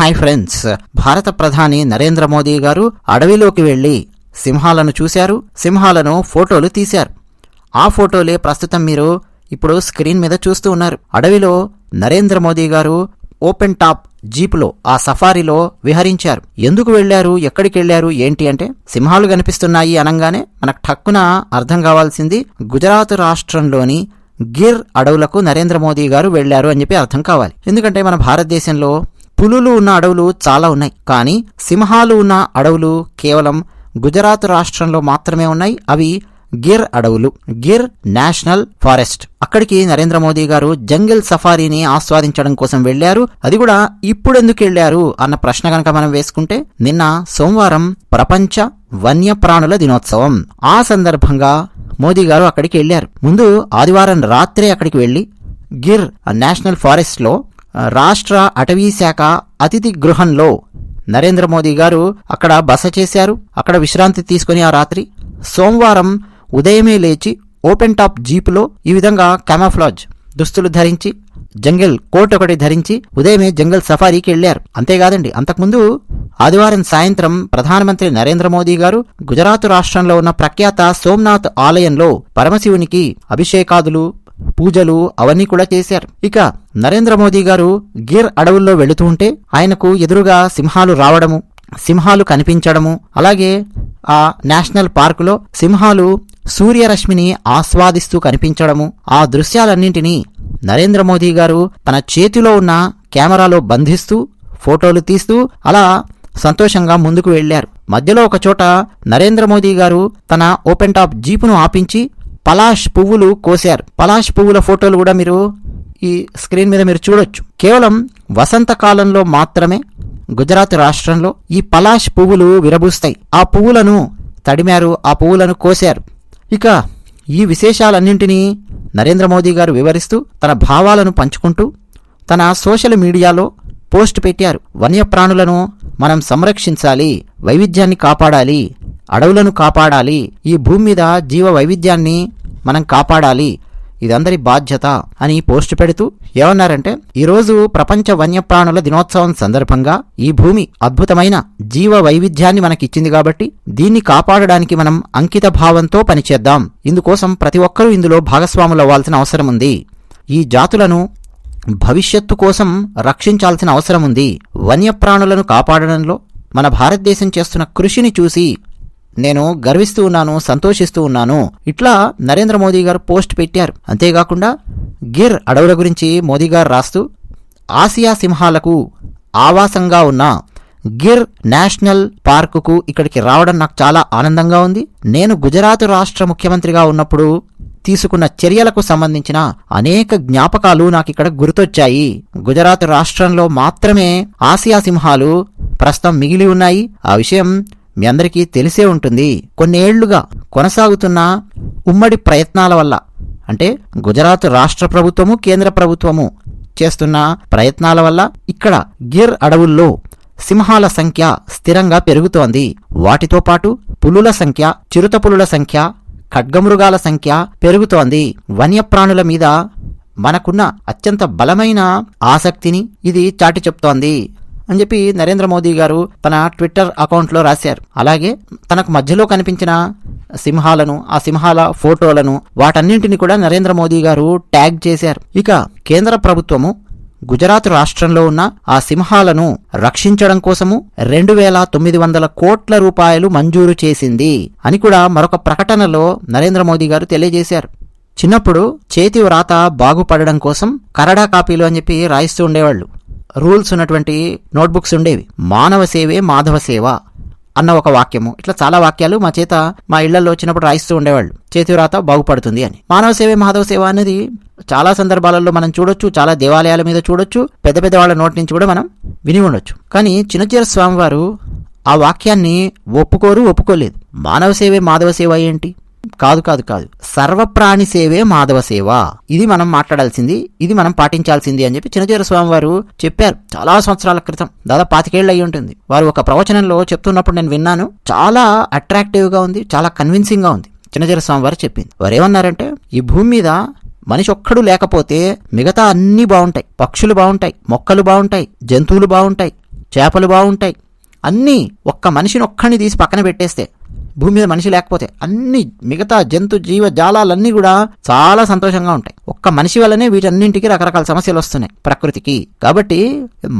Hi friends భారత ప్రధాని నరేంద్ర మోదీ గారు అడవిలోకి వెళ్ళి సింహాలను చూశారు సింహాలను ఫోటోలు తీశారు. ఆ ఫోటోలే ప్రస్తుతం మీరు ఇప్పుడు స్క్రీన్ మీద చూస్తూ ఉన్నారు. అడవిలో నరేంద్ర మోదీ గారు ఓపెన్ టాప్ జీపులో ఆ సఫారీలో విహరించారు. ఎందుకు వెళ్ళారు ఎక్కడికి వెళ్ళారు ఏంటి అంటే సింహాలు కనిపిస్తున్నాయి అనగానే మనకు ఠక్కున అర్థం కావాల్సింది గుజరాత్ రాష్ట్రంలోని గిర్ అడవులకు నరేంద్ర మోదీ గారు వెళ్ళారు అని చెప్పి అర్థం కావాలి. ఎందుకంటే మన భారతదేశంలో పులులు ఉన్న అడవులు చాలా ఉన్నాయి. కానీ సింహాలు ఉన్న అడవులు కేవలం గుజరాత్ రాష్ట్రంలో మాత్రమే ఉన్నాయి. అవి గిర్ అడవులు. Gir national forest. అక్కడికి నరేంద్ర మోదీ గారు జంగిల్ సఫారీని ఆస్వాదించడం కోసం వెళ్ళారు అది కూడా ఇప్పుడెందుకు వెళ్ళారు అన్న ప్రశ్న కనుక మనం వేసుకుంటే నిన్న సోమవారం ప్రపంచ వన్యప్రాణుల దినోత్సవం. ఆ సందర్భంగా మోదీ గారు అక్కడికి వెళ్ళారు ముందు ఆదివారం రాత్రే అక్కడికి వెళ్ళి గిర్ నేషనల్ ఫారెస్ట్లో రాష్ట్ర అటవీ శాఖ అతిథి గృహంలో నరేంద్ర మోదీ గారు అక్కడ బస చేశారు. అక్కడ విశ్రాంతి తీసుకుని ఆ రాత్రి సోమవారం ఉదయమే లేచి ఓపెన్ టాప్ జీపులో ఈ విధంగా కమాఫ్లాజ్ దుస్తులు ధరించి జంగిల్ కోట్ ఒకటి ధరించి ఉదయమే జంగల్ సఫారీకి వెళ్ళారు అంతేకాదండి అంతకుముందు ఆదివారం సాయంత్రం ప్రధానమంత్రి నరేంద్ర మోదీ గారు గుజరాత్ రాష్ట్రంలో ఉన్న ప్రఖ్యాత సోమ్నాథ్ ఆలయంలో పరమశివునికి అభిషేకాదులు పూజలు అవన్నీ కూడా చేశారు. ఇక నరేంద్ర మోదీ గారు గిర్ అడవుల్లో వెళుతూ ఉంటే ఆయనకు ఎదురుగా సింహాలు రావడము సింహాలు కనిపించడము అలాగే ఆ నేషనల్ పార్కులో సింహాలు సూర్యరశ్మిని ఆస్వాదిస్తూ కనిపించడము ఆ దృశ్యాలన్నింటినీ నరేంద్ర మోదీ గారు తన చేతిలో ఉన్న కెమెరాలో బంధిస్తూ ఫోటోలు తీస్తూ అలా సంతోషంగా ముందుకు వెళ్ళారు మధ్యలో ఒక చోట నరేంద్ర మోదీ గారు తన ఓపెన్ టాప్ జీపును ఆపించి పలాష్ పువ్వులు కోశారు. పలాష్ పువ్వుల ఫోటోలు కూడా మీరు ఈ స్క్రీన్ మీద మీరు చూడొచ్చు. కేవలం వసంతకాలంలో మాత్రమే గుజరాత్ రాష్ట్రంలో ఈ పలాష్ పువ్వులు విరబూస్తాయి ఆ పువ్వులను తడిమారు ఆ పువ్వులను కోశారు. ఇక ఈ విశేషాలన్నింటినీ నరేంద్ర మోదీ గారు వివరిస్తూ తన భావాలను పంచుకుంటూ తన సోషల్ మీడియాలో పోస్ట్ పెట్టారు. వన్యప్రాణులను మనం సంరక్షించాలి వైవిధ్యాన్ని కాపాడాలి అడవులను కాపాడాలి. ఈ భూమి మీద జీవ వైవిధ్యాన్ని మనం కాపాడాలి. ఇదందరి బాధ్యత అని పోస్ట్ పెడుతూ ఏమన్నారంటే ఈరోజు ప్రపంచ వన్యప్రాణుల దినోత్సవం సందర్భంగా ఈ భూమి అద్భుతమైన జీవ వైవిధ్యాన్ని మనకిచ్చింది కాబట్టి దీన్ని కాపాడడానికి మనం అంకిత భావంతో పనిచేద్దాం. ఇందుకోసం ప్రతి ఒక్కరూ ఇందులో భాగస్వాములు అవ్వాల్సిన అవసరం ఉంది ఈ జాతులను భవిష్యత్తు కోసం రక్షించాల్సిన అవసరం ఉంది వన్యప్రాణులను కాపాడడంలో మన భారతదేశం చేస్తున్న కృషిని చూసి నేను గర్విస్తూ ఉన్నాను సంతోషిస్తూ ఉన్నాను. ఇట్లా నరేంద్ర మోదీ గారు పోస్ట్ పెట్టారు. అంతేకాకుండా గిర్ అడవుల గురించి మోదీ గారు రాస్తూ ఆసియా సింహాలకు ఆవాసంగా ఉన్న గిర్ నేషనల్ పార్కుకు ఇక్కడికి రావడం నాకు చాలా ఆనందంగా ఉంది. నేను గుజరాత్ రాష్ట్ర ముఖ్యమంత్రిగా ఉన్నప్పుడు తీసుకున్న చర్యలకు సంబంధించిన అనేక జ్ఞాపకాలు నాకు ఇక్కడ గుర్తొచ్చాయి. గుజరాత్ రాష్ట్రంలో మాత్రమే ఆసియా సింహాలు ప్రస్తుతం మిగిలి ఉన్నాయి. ఆ విషయం మీ అందరికీ తెలిసే ఉంటుంది కొన్నేళ్ళుగా కొనసాగుతున్న ఉమ్మడి ప్రయత్నాల వల్ల. అంటే గుజరాత్ రాష్ట్ర ప్రభుత్వము కేంద్ర ప్రభుత్వము చేస్తున్న ప్రయత్నాల వల్ల ఇక్కడ గిర్ అడవుల్లో సింహాల సంఖ్య స్థిరంగా పెరుగుతోంది. వాటితో పాటు పులుల సంఖ్య చిరుత పులుల సంఖ్య ఖడ్గమృగాల సంఖ్య పెరుగుతోంది. వన్యప్రాణుల మీద మనకున్న అత్యంత బలమైన ఆసక్తిని ఇది చాటి చెప్తోంది. అని చెప్పి నరేంద్ర మోదీ గారు తన ట్విట్టర్ అకౌంట్లో రాశారు. అలాగే తనకు మధ్యలో కనిపించిన సింహాలను ఆ సింహాల ఫోటోలను వాటన్నింటిని కూడా నరేంద్ర మోదీ గారు ట్యాగ్ చేశారు. ఇక కేంద్ర ప్రభుత్వము గుజరాత్ రాష్ట్రంలో ఉన్న ఆ సింహాలను రక్షించడం కోసము రెండు వేల తొమ్మిది వందల కోట్ల రూపాయలు మంజూరు చేసింది అని కూడా మరొక ప్రకటనలో నరేంద్ర మోదీ గారు తెలియజేశారు. చిన్నప్పుడు చేతి వ్రాత బాగుపడడం కోసం కరడా కాపీలు అని చెప్పి రాయిస్తూ ఉండేవాళ్ళు. రూల్స్ ఉన్నటువంటి నోట్బుక్స్ ఉండేవి. మానవ సేవే మాధవ సేవ అన్న ఒక వాక్యము. ఇట్లా చాలా వాక్యాలు మా చేత మా ఇళ్ళలో వచ్చినప్పుడు రాయిస్తూ ఉండేవాళ్ళు. చేతి వ్రాత బాగుపడుతుంది అని. మానవ సేవే మాధవ సేవ అనేది చాలా సందర్భాలలో మనం చూడొచ్చు చాలా దేవాలయాల మీద చూడొచ్చు పెద్ద పెద్ద వాళ్ళ నోటి నుంచి కూడా మనం విని ఉండొచ్చు. కానీ చిన్నచీర స్వామివారు ఆ వాక్యాన్ని ఒప్పుకోరు ఒప్పుకోలేదు. మానవ సేవే మాధవ సేవ ఏంటి? కాదు కాదు కాదు. సర్వప్రాణి సేవే మాధవ సేవ. ఇది మనం మాట్లాడాల్సింది ఇది మనం పాటించాల్సింది అని చెప్పి చిన్నచీర స్వామి వారు చెప్పారు. చాలా సంవత్సరాల క్రితం దాదాపు పాతికేళ్ళు అయి ఉంటుంది. వారు ఒక ప్రవచనంలో చెప్తున్నప్పుడు నేను విన్నాను చాలా అట్రాక్టివ్గా ఉంది చాలా కన్విన్సింగ్గా ఉంది. చిన్నచీర స్వామి వారు చెప్పింది. వారు ఏమన్నారంటే ఈ భూమి మీద మనిషి ఒక్కడు లేకపోతే మిగతా అన్నీ బాగుంటాయి. పక్షులు బాగుంటాయి మొక్కలు బాగుంటాయి జంతువులు బాగుంటాయి చేపలు బాగుంటాయి. అన్నీ ఒక్క మనిషిని ఒక్కడిని తీసి పక్కన పెట్టేస్తే భూమి మీద మనిషి లేకపోతే అన్ని మిగతా జంతు జీవ జాలాలన్నీ కూడా చాలా సంతోషంగా ఉంటాయి. ఒక్క మనిషి వల్లనే వీటన్నింటికి రకరకాల సమస్యలు వస్తున్నాయి ప్రకృతికి. కాబట్టి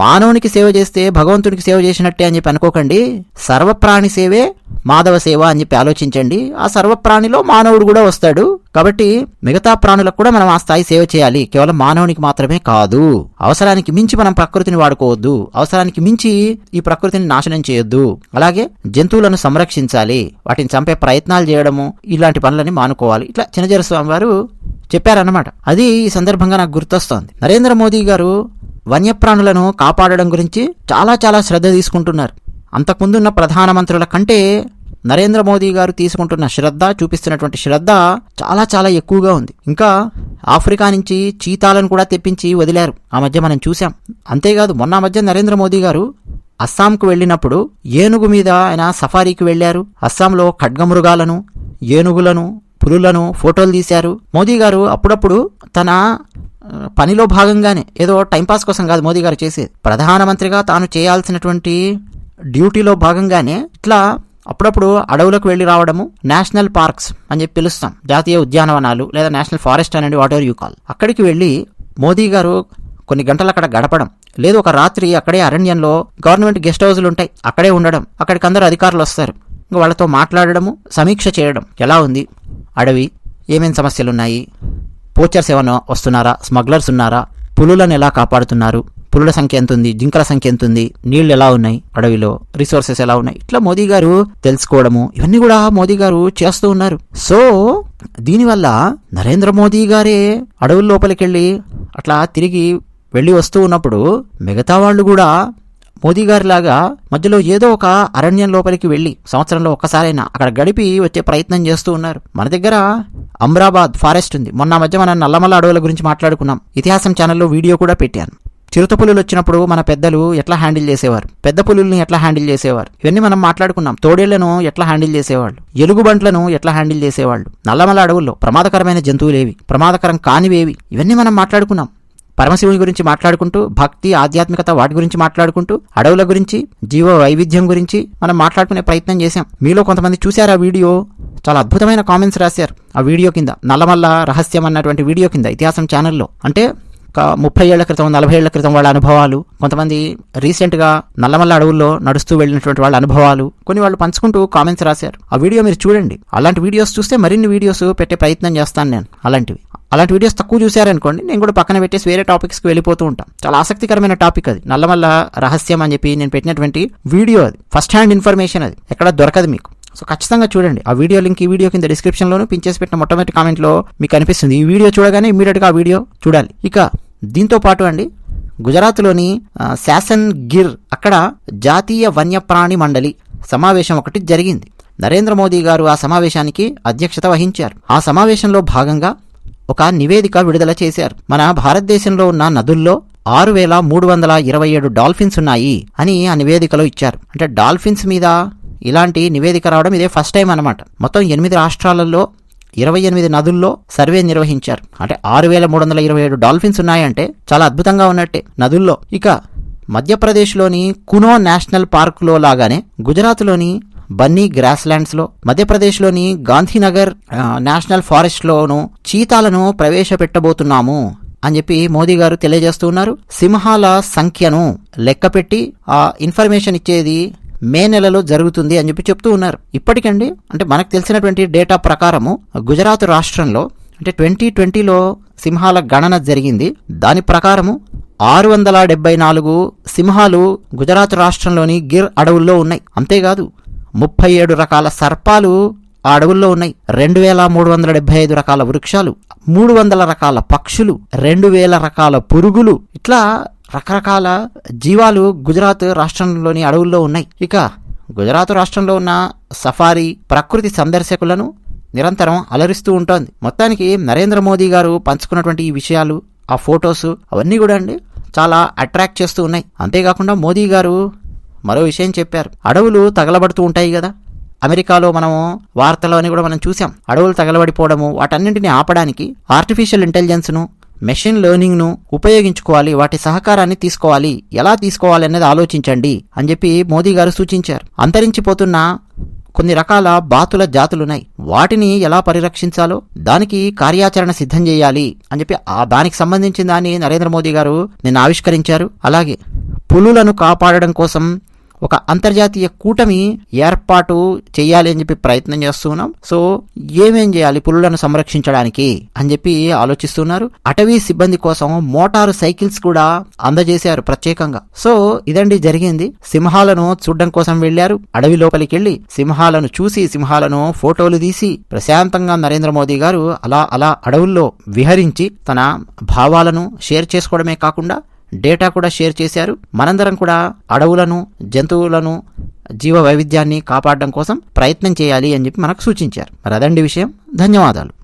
మానవునికి సేవ చేస్తే భగవంతునికి సేవ చేసినట్టే అని చెప్పి అనుకోకండి. సర్వప్రాణి సేవే మాధవ సేవ అని చెప్పి ఆలోచించండి. ఆ సర్వప్రాణిలో మానవుడు కూడా వస్తాడు. కాబట్టి మిగతా ప్రాణులకు కూడా మనం ఆ స్థాయి సేవ చేయాలి. కేవలం మానవునికి మాత్రమే కాదు. అవసరానికి మించి మనం ప్రకృతిని వాడుకోవద్దు. అవసరానికి మించి ఈ ప్రకృతిని నాశనం చేయొద్దు. అలాగే జంతువులను సంరక్షించాలి. వాటిని చంపే ప్రయత్నాలు చేయడము ఇలాంటి పనులని మానుకోవాలి. ఇట్లా చిన్నజర స్వామి వారు చెప్పారన్నమాట. అది ఈ సందర్భంగా నాకు గుర్తొస్తోంది. నరేంద్ర మోదీ గారు వన్యప్రాణులను కాపాడడం గురించి చాలా చాలా శ్రద్ధ తీసుకుంటున్నారు. అంతకుముందున్న ప్రధానమంత్రుల కంటే నరేంద్ర మోదీ గారు తీసుకుంటున్న శ్రద్ధ చూపిస్తున్నటువంటి శ్రద్ధ చాలా చాలా ఎక్కువగా ఉంది. ఇంకా ఆఫ్రికా నుంచి చీతాలను కూడా తెప్పించి వదిలారు. ఆ మధ్య మనం చూసాం అంతేకాదు మొన్న మధ్య నరేంద్ర మోదీ గారు అస్సాంకు వెళ్ళినప్పుడు ఏనుగు మీద ఆయన సఫారీకి వెళ్ళారు అస్సాంలో ఖడ్గమృగాలను ఏనుగులను పులులను ఫోటోలు తీశారు. మోదీ గారు అప్పుడప్పుడు తన పనిలో భాగంగానే ఏదో టైంపాస్ కోసం కాదు మోదీ గారు చేసేది. ప్రధానమంత్రిగా తాను చేయాల్సినటువంటి డ్యూటీలో భాగంగానే ఇట్లా అప్పుడప్పుడు అడవులకు వెళ్ళి రావడము నేషనల్ పార్క్స్ అని చెప్పి పిలుస్తాం. జాతీయ ఉద్యానవనాలు లేదా నేషనల్ ఫారెస్ట్ అనేది వాట్ ఎవర్ యూ కాల్ అక్కడికి వెళ్ళి మోదీ గారు కొన్ని గంటలు అక్కడ గడపడం. లేదు ఒక రాత్రి అక్కడే అరణ్యంలో గవర్నమెంట్ గెస్ట్ హౌస్లు ఉంటాయి. అక్కడే ఉండడం. అక్కడికి అందరు అధికారులు వస్తారు. ఇంకా వాళ్ళతో మాట్లాడడము సమీక్ష చేయడం. ఎలా ఉంది? అడవి ఏమేమి సమస్యలు ఉన్నాయి పోచర్స్ ఏమైనా వస్తున్నారా? స్మగ్లర్స్ ఉన్నారా? పులులను ఎలా కాపాడుతున్నారు? పులుల సంఖ్య ఎంత ఉంది జింకల సంఖ్య ఎంత ఉంది నీళ్ళు ఎలా ఉన్నాయి అడవిలో? రిసోర్సెస్ ఎలా ఉన్నాయి? ఇట్లా మోదీ గారు తెలుసుకోవడము ఇవన్నీ కూడా మోదీ గారు చేస్తూ ఉన్నారు. సో దీనివల్ల నరేంద్ర మోదీ గారే అడవుల లోపలికెళ్ళి అట్లా తిరిగి వెళ్ళి వస్తూ ఉన్నప్పుడు మిగతా వాళ్ళు కూడా మోదీ గారిలాగా మధ్యలో ఏదో ఒక అరణ్యం లోపలికి వెళ్ళి సంవత్సరంలో ఒక్కసారైనా అక్కడ గడిపి వచ్చే ప్రయత్నం చేస్తూ ఉన్నారు. మన దగ్గర అమ్రాబాద్ ఫారెస్ట్ ఉంది. మొన్న మధ్య మనం నల్లమల్ల అడవుల గురించి మాట్లాడుకున్నాం. ఇతిహాసం ఛానల్లో వీడియో కూడా పెట్టాను. చిరుత పులులు వచ్చినప్పుడు మన పెద్దలు ఎట్లా హ్యాండిల్ చేసేవారు? పెద్ద పులుల్ని ఎట్లా హ్యాండిల్ చేసేవారు? ఇవన్నీ మనం మాట్లాడుకున్నాం. తోడేళ్ళను ఎట్లా హ్యాండిల్ చేసేవాళ్ళు? ఎలుగుబంట్లను ఎట్లా హ్యాండిల్ చేసేవాళ్ళు? నల్లమల అడవుల్లో ప్రమాదకరమైన జంతువులేవి ప్రమాదకరం కానివేవి ఇవన్నీ మనం మాట్లాడుకున్నాం. పరమశివుని గురించి మాట్లాడుకుంటూ భక్తి ఆధ్యాత్మికత వాటి గురించి మాట్లాడుకుంటూ అడవుల గురించి జీవ వైవిధ్యం గురించి మనం మాట్లాడుకునే ప్రయత్నం చేశాం. మీలో కొంతమంది చూశారు ఆ వీడియో? చాలా అద్భుతమైన కామెంట్స్ రాశారు ఆ వీడియో కింద. నల్లమల్ల రహస్యం అన్నటువంటి వీడియో కింద ఇతిహాసం ఛానల్లో అంటే ఒక ముప్పై ఏళ్ళ క్రితం నలభై ఏళ్ళ క్రితం వాళ్ళ అనుభవాలు కొంతమంది రీసెంట్గా నల్లమల్ల అడవుల్లో నడుస్తూ వెళ్ళినటువంటి వాళ్ళ అనుభవాలు కొన్ని వాళ్ళు పంచుకుంటూ కామెంట్స్ రాశారు. ఆ వీడియో మీరు చూడండి. అలాంటి వీడియోస్ చూస్తే మరిన్ని వీడియోస్ పెట్టే ప్రయత్నం చేస్తాను నేను అలాంటివి. అలాంటి వీడియోస్ తక్కువ చూశారనుకోండి నేను కూడా పక్కన పెట్టేసి వేరే టాపిక్స్కి వెళ్ళిపోతూ ఉంటాను. చాలా ఆసక్తికరమైన టాపిక్ అది. నల్లమల్ల రహస్యం అని చెప్పి నేను పెట్టినటువంటి వీడియో అది. ఫస్ట్ హ్యాండ్ ఇన్ఫర్మేషన్ అది. ఎక్కడ దొరకదు మీకు. సో ఖచ్చితంగా చూడండి. ఆ వీడియో లింక్ ఈ వీడియో కింద డిస్క్రిప్షన్లోను పిన్ పెట్టిన మొట్టమొదటి కామెంట్లో మీకు అనిపిస్తుంది. ఈ వీడియో చూడగానే ఇమీడియట్గా ఆ వీడియో చూడాలి. ఇక దీంతో పాటు అండి గుజరాత్లోని శాసన్ గిర్ అక్కడ జాతీయ వన్యప్రాణి మండలి సమావేశం ఒకటి జరిగింది. నరేంద్ర మోదీ గారు ఆ సమావేశానికి అధ్యక్షత వహించారు. ఆ సమావేశంలో భాగంగా ఒక నివేదిక విడుదల చేశారు. మన భారతదేశంలో ఉన్న నదుల్లో ఆరు వేల మూడు వందల ఇరవై ఏడు డాల్ఫిన్స్ ఉన్నాయి అని ఆ నివేదికలో ఇచ్చారు. అంటే డాల్ఫిన్స్ మీద ఇలాంటి నివేదిక రావడం ఇదే ఫస్ట్ టైం అనమాట మొత్తం ఎనిమిది రాష్ట్రాలలో ఇరవై ఎనిమిది నదుల్లో సర్వే నిర్వహించారు. అంటే ఆరు వేల మూడు వందల ఇరవై ఏడు డాల్ఫిన్స్ ఉన్నాయంటే చాలా అద్భుతంగా ఉన్నట్టే నదుల్లో. ఇక మధ్యప్రదేశ్లోని కునో నేషనల్ పార్కులో లాగానే గుజరాత్లోని బన్నీ గ్రాస్లాండ్స్లో మధ్యప్రదేశ్లోని గాంధీనగర్ నేషనల్ ఫారెస్ట్లోనూ చీతాలను ప్రవేశపెట్టబోతున్నాము అని చెప్పి మోదీ గారు తెలియజేస్తూ ఉన్నారు. సింహాల సంఖ్యను లెక్కపెట్టి ఆ ఇన్ఫర్మేషన్ ఇచ్చేది మే నెలలో జరుగుతుంది అని చెప్పి చెప్తూ ఉన్నారు. ఇప్పటికండి అంటే మనకు తెలిసినటువంటి డేటా ప్రకారము గుజరాత్ రాష్ట్రంలో అంటే ట్వంటీ ట్వంటీలో సింహాల గణన జరిగింది. దాని ప్రకారము ఆరు వందల డెబ్బై నాలుగు సింహాలు గుజరాత్ రాష్ట్రంలోని గిర్ అడవుల్లో ఉన్నాయి. అంతేకాదు ముప్పై ఏడు రకాల సర్పాలు ఆ అడవుల్లో ఉన్నాయి. రెండు వేల మూడు వందల డెబ్బై ఐదు రకాల వృక్షాలు మూడు వందల రకాల పక్షులు రెండు వేల రకాల పురుగులు. ఇట్లా రకరకాల జీవాలు గుజరాత్ రాష్ట్రంలోని అడవుల్లో ఉన్నాయి. ఇక గుజరాత్ రాష్ట్రంలో ఉన్న సఫారీ ప్రకృతి సందర్శకులను నిరంతరం అలరిస్తూ ఉంటుంది. మొత్తానికి నరేంద్ర మోదీ గారు పంచుకున్నటువంటి ఈ విషయాలు ఆ ఫొటోస్ అవన్నీ కూడా అండి చాలా అట్రాక్ట్ చేస్తూ ఉన్నాయి. అంతేకాకుండా మోదీ గారు మరో విషయం చెప్పారు. అడవులు తగలబడుతూ ఉంటాయి కదా. అమెరికాలో మనము వార్తలో అని కూడా మనం చూసాం అడవులు తగలబడిపోవడము వాటన్నింటిని ఆపడానికి ఆర్టిఫిషియల్ ఇంటెలిజెన్స్ను మెషిన్ లెర్నింగ్ను ఉపయోగించుకోవాలి వాటి సహకారాన్ని తీసుకోవాలి ఎలా తీసుకోవాలి అనేది ఆలోచించండి అని చెప్పి మోదీ గారు సూచించారు. అంతరించిపోతున్న కొన్ని రకాల బాతుల జాతులున్నాయి. వాటిని ఎలా పరిరక్షించాలో దానికి కార్యాచరణ సిద్ధం చేయాలి అని చెప్పి ఆ దానికి సంబంధించిన దాన్ని నరేంద్ర మోదీ గారు నిన్న ఆవిష్కరించారు. అలాగే పులులను కాపాడడం కోసం ఒక అంతర్జాతీయ కూటమి ఏర్పాటు చేయాలి అని చెప్పి ప్రయత్నం చేస్తున్నాం. సో ఏమేం చేయాలి? పులులను సంరక్షించడానికి అని చెప్పి ఆలోచిస్తున్నారు. అటవీ సిబ్బంది కోసం మోటారు సైకిల్స్ కూడా అందజేశారు ప్రత్యేకంగా. సో ఇదండి జరిగింది. సింహాలను చూడడం కోసం వెళ్ళారు అడవి లోపలికి వెళ్ళి సింహాలను చూసి సింహాలను ఫోటోలు తీసి ప్రశాంతంగా నరేంద్ర మోదీ గారు అలా అలా అడవుల్లో విహరించి తన భావాలను షేర్ చేసుకోవడమే కాకుండా డేటా కూడా షేర్ చేశారు. మనందరం కూడా అడవులను జంతువులను జీవ వైవిధ్యాన్ని కాపాడడం కోసం ప్రయత్నం చేయాలి అని చెప్పి మనకు సూచించారు. మరి అదండి విషయం. ధన్యవాదాలు.